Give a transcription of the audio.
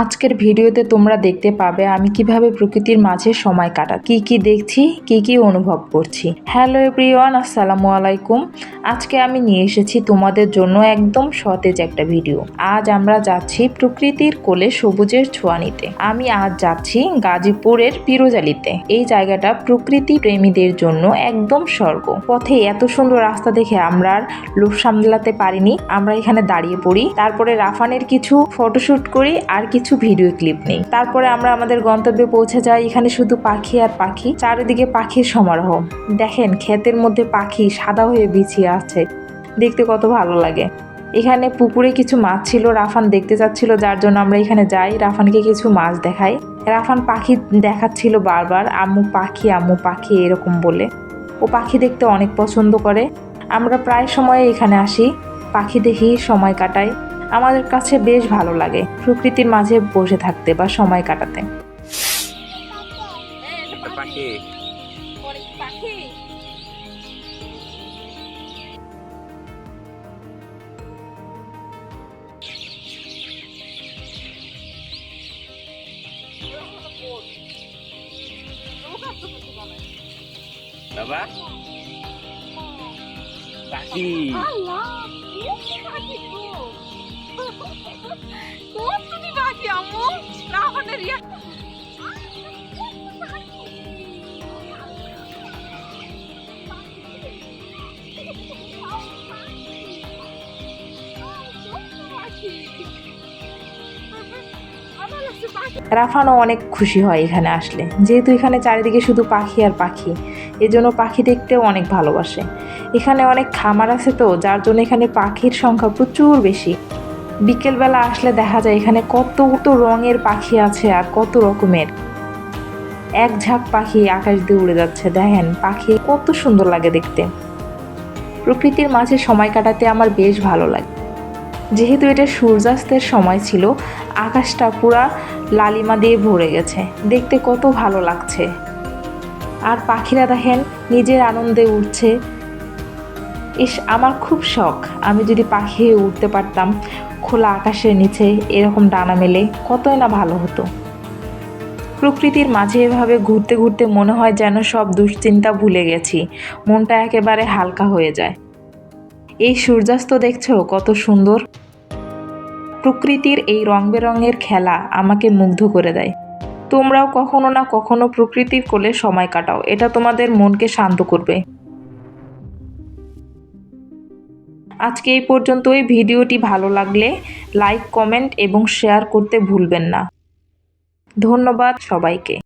আজকের ভিডিওতে তোমরা দেখতে পাবে আমি কীভাবে প্রকৃতির মাঝে সময় কাটা কি কি দেখছি, কি কি অনুভব করছি। হ্যালো এভরিওয়ান, আসসালামু আলাইকুম। আজকে আমি নিয়ে এসেছি তোমাদের জন্য একদম সতেজ একটা ভিডিও। আজ আমরা যাচ্ছি প্রকৃতির কোলে সবুজের ছোঁয়া নিতে। আমি আজ যাচ্ছি গাজীপুরের পিরোজালিতে এই জায়গাটা প্রকৃতি প্রেমীদের জন্য একদম স্বর্গ। পথে এত সুন্দর রাস্তা দেখে আমরা আর লোভ সামলাতে পারিনি। আমরা এখানে দাঁড়িয়ে পড়ি। তারপরে রাফানের কিছু ফটোশুট করি আর কিছু ভিডিও ক্লিপ নেই। তারপরে আমরা আমাদের গন্তব্যে পৌঁছে যাই। এখানে শুধু পাখি আর পাখি। চারিদিকে পাখির সমারোহ। দেখেন, ক্ষেতের মধ্যে পাখি সাদা হয়ে বিছিয়ে আছে। দেখতে কত ভালো লাগে। এখানে পুকুরে কিছু মাছ ছিল। রাফান দেখতে চাচ্ছিল, যার জন্য আমরা এখানে যাই। রাফানকে কিছু মাছ দেখাই। রাফান পাখি দেখাচ্ছিল বারবার, আম্মু পাখি আম্মু পাখি, এরকম বলে। ও পাখি দেখতে অনেক পছন্দ করে। আমরা প্রায় সময় এখানে আসি। পাখি দেখি সময় কাটাই। আমাদের কাছে বেশ ভালো লাগে প্রকৃতির মাঝে বসে থাকতে বা সময় কাটাতে। পাখি। অনেক পাখি। বাবা পাখি? পাখি রাফানও অনেক খুশি হয় এখানে আসলে। যেহেতু এখানে চারিদিকে শুধু পাখি আর পাখি, এজন্য পাখি দেখতেও অনেক ভালোবাসে। এখানে অনেক খামার আছে তো, যার জন্য এখানে পাখির সংখ্যা প্রচুর বেশি। বিকেলবেলা আসলে দেখা যায় এখানে কত কত রঙের পাখি আছে আর কত রকমের। এক ঝাঁক পাখি আকাশ দিয়ে উড়ে যাচ্ছে, দেখেন পাখি কত সুন্দর লাগে দেখতে। প্রকৃতির মাঝে সময় কাটাতে আমার বেশ ভালো লাগে। যেহেতু এটা সূর্যাস্তের সময় ছিল, আকাশটা পুরা লালিমা দিয়ে ভরে গেছে, দেখতে কত ভালো লাগছে। আর পাখিরা দেখেন নিজের আনন্দে উঠছে ইস, আমার খুব শখ। আমি যদি পাখি উঠতে পারতাম খোলা আকাশের নিচে এরকম ডানা মেলে কতই না ভালো হতো। প্রকৃতির মাঝে এভাবে ঘুরতে ঘুরতে মনে হয় যেন সব দুশ্চিন্তা ভুলে গেছি, মনটা একেবারে হালকা হয়ে যায়। এই সূর্যাস্ত দেখছ কত সুন্দর? প্রকৃতির এই রং বেরঙের খেলা আমাকে মুগ্ধ করে দেয়। তোমরাও কখনো না কখনো প্রকৃতির কোলে সময় কাটাও, এটা তোমাদের মনকে শান্ত করবে। আজকে এই পর্যন্তই। ভিডিওটি ভালো লাগলে লাইক, কমেন্ট এবং শেয়ার করতে ভুলবেন না। ধন্যবাদ সবাইকে।